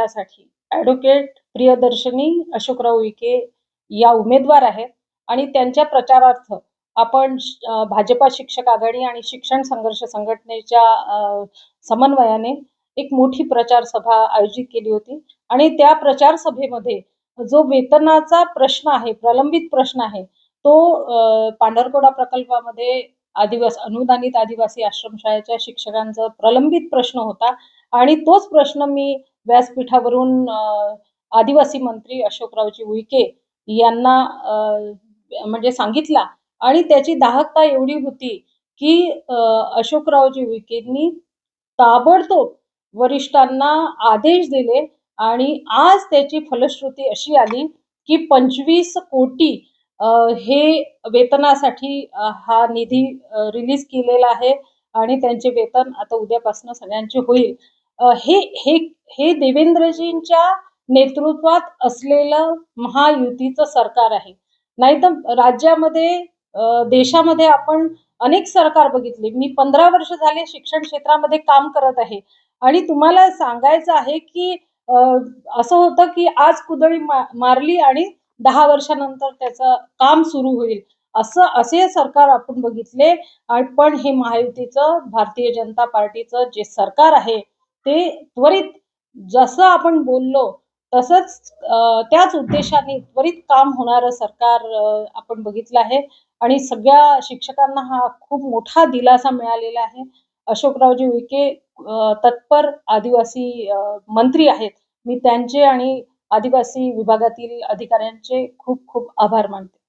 पदासाठी ॲडव्होकेट प्रियदर्शनी अशोकराव विखे या उमेदवार आहेत आणि त्यांच्या प्रचारार्थ आपण भाजपा शिक्षक आघाडी आणि शिक्षण संघर्ष संघटनेच्या समन्वयाने एक मोठी प्रचार सभा आयोजित केली होती. आणि त्या प्रचार सभेमध्ये जो वेतनाचा प्रश्न आहे प्रलंबित प्रश्न आहे तो पांढरकोडा प्रकल्पामध्ये आदिवासी अनुदानित आदिवासी आश्रमशाळेच्या शिक्षकांचा प्रलंबित प्रश्न होता. आणि तोच प्रश्न मी व्यासपीठावरून आदिवासी मंत्री अशोकरावजी उईके यांना म्हणजे सांगितला. आणि त्याची दाहकता एवढी होती की अशोकरावजी उईकेंनी ताबडतोब वरिष्ठांना आदेश दिले. आणि आज त्याची फलश्रुती अशी आली की पंचवीस कोटी हे वेतनासाठी हा निधी रिलीज केलेला आहे आणि त्यांचे वेतन आता उद्यापासून सगळ्यांचे होईल. हे हे हे देवेंद्रजींच्या नेतृत्वात असलेलं महायुतीचं सरकार आहे. नाहीतर राज्यामध्ये देशामध्ये आपण अनेक सरकार बघितले. मी पंधरा वर्ष झाले शिक्षण क्षेत्रामध्ये काम करत आहे. आणि तुम्हाला सांगायचं आहे की असं होतं की आज कुदळी मा मारली आणि दहा वर्षानंतर त्याचं काम सुरू होईल. असं असे सरकार आपण बघितले. पण हे महायुतीचं भारतीय जनता पार्टीचं जे सरकार आहे ते त्वरित जसं आपण बोललो तसंच त्याच उद्देशाने त्वरित काम होणारं सरकार आपण बघितलं आहे. आणि सगळ्या शिक्षकांना हा खूप मोठा दिलासा मिळालेला आहे. अशोकरावजी विके तत्पर आदिवासी मंत्री आहेत. मी त्यांचे आणि आदिवासी विभागातील अधिकाऱ्यांचे खूप खूप आभार मानते.